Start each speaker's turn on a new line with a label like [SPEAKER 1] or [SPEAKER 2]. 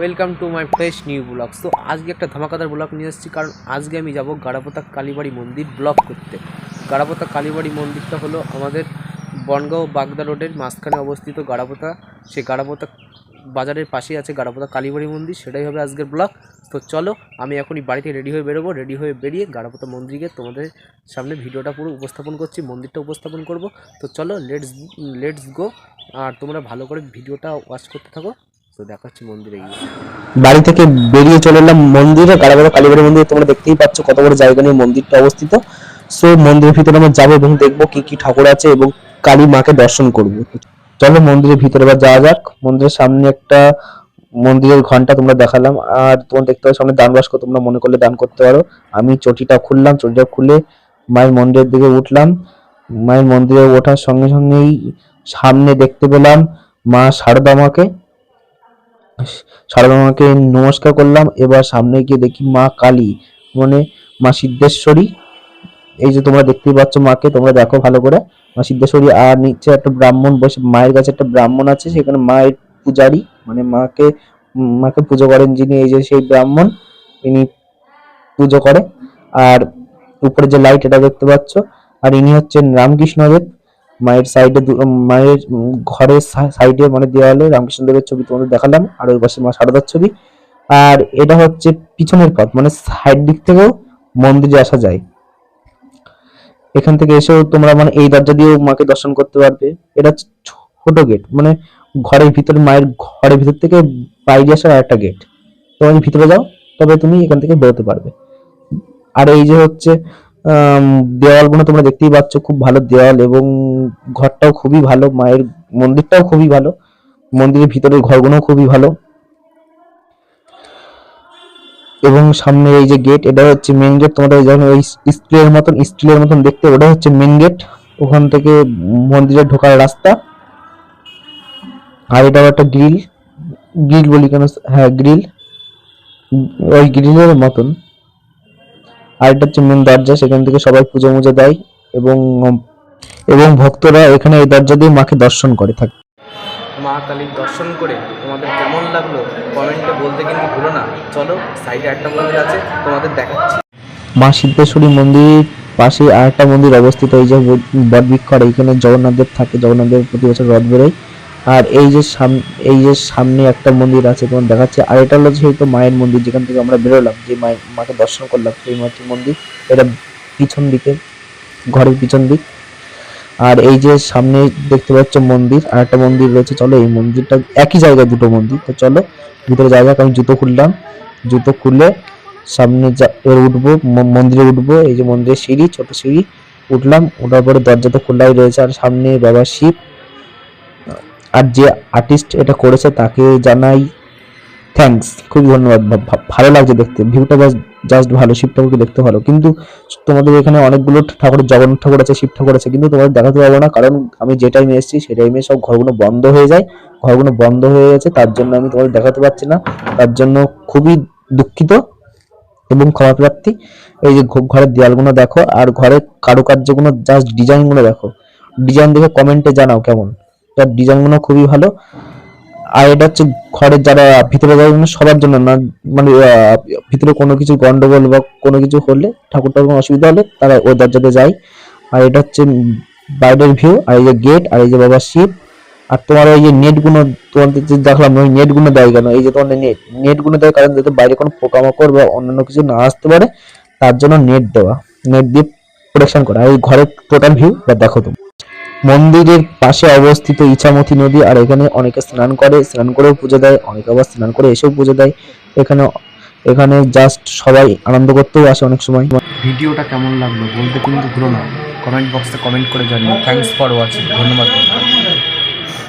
[SPEAKER 1] Welcome to my fresh new blog তো আজকে একটা ধামাকাদার ব্লগ নিয়ে এসেছি, কারণ আজকে আমি যাব গাড়াপোতা কালীবাড়ি মন্দির ব্লগ করতে। গাড়াপোতা কালীবাড়ি মন্দিরটা হলো আমাদের বনগাঁও বাগদা রোডের মাঝখানে অবস্থিত গাড়াপোতা সেই গাড়াপোতা বাজারের পাশেই আছে গাড়াপোতা কালীবাড়ি মন্দির, সেটাই হবে আজকের ব্লগ তো চলো, আমি এখনই বাড়িতে রেডি হয়ে বেরোবো রেডি হয়ে বেরিয়ে গাড়াপোতা মন্দিরে তোমাদের সামনে ভিডিওটা পুরো উপস্থাপন করছি, মন্দিরটা উপস্থাপন করব। তো চলো লেটস লেটস গো আর তোমরা ভালো করে ভিডিওটা ওয়াচ করতে থাকো। তো দেখা হচ্ছে মন্দিরে গিয়ে।
[SPEAKER 2] বাড়ি থেকে বেরিয়ে চলে এলাম মন্দিরে, কারাগার কালীবাড়ি মন্দিরে। তোমরা দেখতেই পাচ্ছ কত বড় জায়গা নিয়ে মন্দিরটা অবস্থিত। সো মন্দিরের ভিতরে আমরা যাব এবং দেখব কি কি ঠাকুর আছে এবং কালী মাকে দর্শন করব। চলো মন্দিরের ভিতরে এবার যাওয়া যাক। মন্দিরের সামনে একটা মন্দিরের ঘণ্টা তোমরা দেখালাম। আর তোমার দেখতে পাচ্ছ সামনে দান বাস্ক, তোমরা মনে করলে দান করতে পারো। আমি চটিটা খুললাম, চটিটা খুলে মায়ের মন্দিরের দিকে উঠলাম। মায়ের মন্দিরে ওঠার সঙ্গে সঙ্গেই সামনে দেখতে পেলাম মা শারদা মাকে। সারদা মাকে নমস্কার করলাম। এবার সামনে গিয়ে দেখি মা কালী মানে মা সিদ্ধেশ্বরী। এই যে তোমরা দেখতেই পাচ্ছ মাকে, তোমরা দেখো ভালো করে। মা সিদ্ধেশ্বরী আর নিচে একটা ব্রাহ্মণ বসে, মায়ের কাছে একটা ব্রাহ্মণ আছে, সেখানে মায়ের পূজারি মানে মাকে মাকে পুজো করেন যিনি, এই যে সেই ব্রাহ্মণ, ইনি পুজো করে। আর উপরে যে লাইট এটা দেখতে পাচ্ছ, আর ইনি হচ্ছেন রামকৃষ্ণদেব। মায়ের সাইডে মায়ের ঘরের সাইডে মানে দেওয়ালে রামকৃষ্ণদেবের ছবি তোমাদের দেখালাম, আর ওই পাশে মা সারদার ছবি। আর এটা হচ্ছে পিছনের পথ মানে সাইড দিক থেকেও মন্দিরে আসা যায়। এখান থেকে এসেও তোমরা মানে এই দরজা দিয়েও মাকে দর্শন করতে পারবে। এটা ছোট গেট মানে ঘরের ভিতরে, মায়ের ঘরের ভিতর থেকে বাইরে আসার একটা গেট তোমার ভিতরে যাও, তবে তুমি এখান থেকে বেরোতে পারবে। আর এই যে হচ্ছে দেওয়ালগুলো তোমরা দেখতেই পাচ্ছ, খুব ভালো দেওয়াল এবং ঘরটাও খুবই ভালো, মায়ের মন্দিরটাও খুবই ভালো, মন্দিরের ভিতরের ঘরগুলো খুবই ভালো। এবং সামনে এই যে গেট এটা হচ্ছে মেন গেট তোমাদের যেমন ওই স্টিলের মতন স্টিলের মতন দেখতে ওটা হচ্ছে মেন গেট ওখান থেকে মন্দিরে ঢোকার রাস্তা। আর এটাও একটা গ্রিল গ্রিল বলি কেন হ্যাঁ গ্রিল ওই গ্রিলের মতন। আর এটা হচ্ছে মেন দরজা সেখান থেকে সবাই পুজো মুজো দেয় এবং এবং ভক্তরা এখানে এই দরজা দিয়ে মাকে দর্শন করে থাকে।
[SPEAKER 1] মা কালীর দর্শন করে তোমাদের কেমন লাগল কমেন্টে বলতে কিন্তু ভুলো না। চলো সাইডে একটা মন্দির আছে তোমাদের দেখাচ্ছি।
[SPEAKER 2] মা সিদ্ধেশ্বরী মন্দির পাশে আর একটা মন্দির অবস্থিত এই যে বটবৃক্ষ আর এইখানে জগন্নাথদেব থাকে। জগন্নাথদেব প্রতি বছর রথ বেরোয়। আর এই যে সামনে এই যে সামনে একটা মন্দির আছে, তোমার দেখাচ্ছে, আর এটা হলো যেহেতু মায়ের মন্দির, যেখান থেকে আমরা বেরোলাম, যে মায়ের, মাকে দর্শন করলাম, সেই মাটির মন্দির, এটা পিছন দিকে, ঘরের পিছন দিক। আর এই যে সামনে দেখতে পাচ্ছ মন্দির, আর একটা মন্দির রয়েছে, চলো এই মন্দিরটা একই জায়গায় দুটো মন্দির, তো চলো ভিতরে যাওয়া যাক, আমি জুতো খুললাম, জুতো খুলে সামনে যা- উঠবো মন্দিরে উঠবো, এই যে মন্দিরের সিঁড়ি, ছোট সিঁড়ি, উঠলাম ওঠার পরে দরজা তো খোলাই রয়েছে, আর সামনে বাবা শিব আর যে আর্টিস্ট এটা করেছে তাকে জানাই থ্যাঙ্কস খুবই ধন্যবাদ ভালো লাগছে দেখতে। ভিউটা জাস্ট জাস্ট ভালো, শিব ঠাকুরকে দেখতে ভালো। কিন্তু তোমাদের এখানে অনেকগুলো ঠাকুর, জগন্নাথ ঠাকুর আছে, শিব ঠাকুর আছে, কিন্তু তোমাদের দেখাতে পারব না, কারণ আমি যে টাইমে এসেছি সেই টাইমে সব ঘরগুলো বন্ধ হয়ে যায়। ঘরগুলো বন্ধ হয়ে গেছে, তার জন্য আমি তোমাদের দেখাতে পারছি না। তার জন্য খুবই দুঃখিত এবং ক্ষমা প্রার্থী এই যে ঘরের দেয়ালগুলো দেখো, আর ঘরের কারুকার্যগুলো জাস্ট ডিজাইনগুলো দেখো। ডিজাইন দেখে কমেন্টে জানাও কেমন। তার ডিজাইনগুলো খুবই ভালো। আর এটা হচ্ছে ঘরের যারা ভিতরে যাবে মানে সবার জন্য না মানে ভিতরে কোনো কিছু গন্ডগোল বা কোনো কিছু হলে ঠাকুর ঠাকুর অসুবিধা হলে তারা ওই দরজাতে যায়। আর এটা হচ্ছে বাইরের ভিউ আর এই যে গেট আর এই যে বাবা শিব আর তোমার ওই যে নেটগুলো তোমাদের যে দেখলাম, ওই নেটগুলো দেয় কেন? এই যে তোমার নেট নেটগুলো দেয় কারণ যাতে বাইরে কোনো পোকামাকড় বা অন্যান্য কিছু না আসতে পারে, তার জন্য নেট দেওয়া নেট দিয়ে প্রোটেকশন করা। এই ঘরের টোটাল ভিউ বা দেখো তুমি। মন্দিরের পাশে অবস্থিত ইছামতি নদী, আর এখানে অনেকে স্নান করে, স্নান করেও পুজো দেয়, অনেকে আবার স্নান করে এসেও পুজো দেয়। এখানে এখানে জাস্ট সবাই আনন্দ করতেও আসে অনেক সময়।
[SPEAKER 1] ভিডিওটা কেমন লাগল বলতে কিন্তু ভুলো না। কমেন্ট বক্সে কমেন্ট করে জানিও। থ্যাংকস ফর ওয়াচিং ধন্যবাদ।